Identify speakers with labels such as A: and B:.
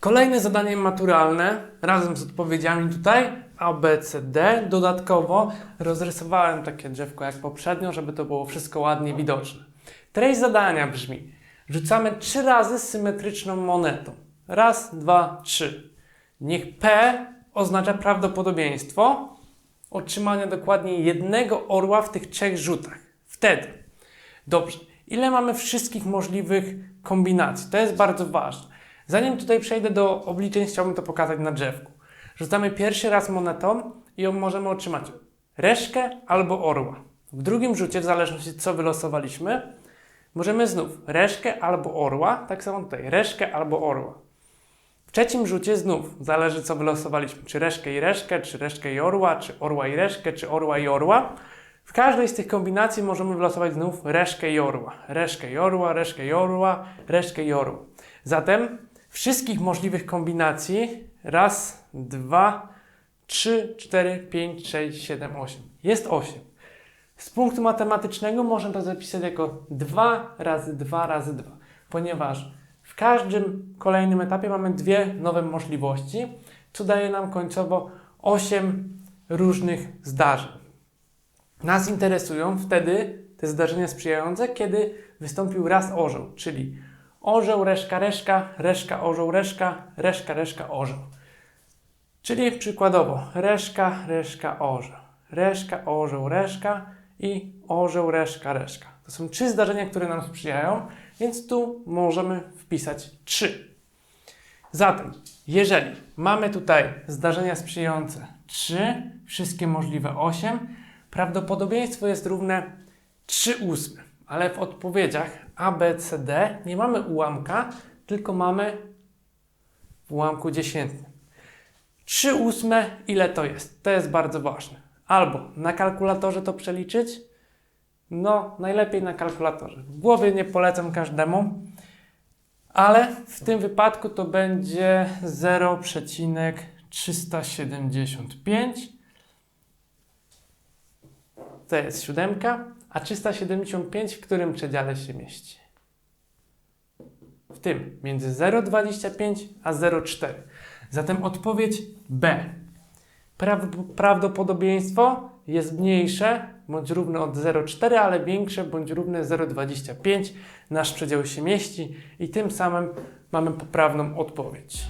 A: Kolejne zadanie maturalne razem z odpowiedziami tutaj A, B, C, D. Dodatkowo rozrysowałem takie drzewko jak poprzednio, żeby to było wszystko ładnie widoczne. Treść zadania brzmi: rzucamy trzy razy symetryczną monetą. Raz, dwa, trzy. Niech P oznacza prawdopodobieństwo otrzymania dokładnie jednego orła w tych trzech rzutach. Wtedy. Dobrze. Ile mamy wszystkich możliwych kombinacji? To jest bardzo ważne. Zanim tutaj przejdę do obliczeń, chciałbym to pokazać na drzewku. Rzucamy pierwszy raz monetą i możemy otrzymać reszkę albo orła. W drugim rzucie, w zależności co wylosowaliśmy, możemy znów reszkę albo orła, tak samo tutaj reszkę albo orła. W trzecim rzucie znów zależy co wylosowaliśmy, czy reszkę i reszkę, czy reszkę i orła, czy orła i reszkę, czy orła i orła. W każdej z tych kombinacji możemy wylosować znów reszkę i orła, reszkę i orła, reszkę i orła, reszkę i orła. Zatem wszystkich możliwych kombinacji raz, dwa, trzy, cztery, pięć, sześć, siedem, osiem. Jest osiem. Z punktu matematycznego można to zapisać jako 2 razy 2 razy 2, ponieważ w każdym kolejnym etapie mamy dwie nowe możliwości, co daje nam końcowo 8 różnych zdarzeń. Nas interesują wtedy te zdarzenia sprzyjające, kiedy wystąpił raz orzeł, czyli orzeł, reszka, reszka, reszka, orzeł, reszka, reszka, reszka, orzeł. Czyli przykładowo reszka, reszka, orzeł, reszka, orzeł, reszka i orzeł, reszka, reszka. To są trzy zdarzenia, które nam sprzyjają, więc tu możemy wpisać trzy. Zatem, jeżeli mamy tutaj zdarzenia sprzyjające 3, wszystkie możliwe 8, prawdopodobieństwo jest równe 3 ósme. Ale w odpowiedziach A, B, C, D nie mamy ułamka, tylko mamy w ułamku dziesiętnym. 3 ósme, ile to jest? To jest bardzo ważne. Albo na kalkulatorze to przeliczyć, no najlepiej na kalkulatorze. W głowie nie polecam każdemu, ale w tym wypadku to będzie 0,375. To jest siódemka, a 375 w którym przedziale się mieści? W tym, między 0,25 a 0,4. Zatem odpowiedź B. Praw- Prawdopodobieństwo jest mniejsze bądź równe od 0,4, ale większe bądź równe 0,25. Nasz przedział się mieści i tym samym mamy poprawną odpowiedź.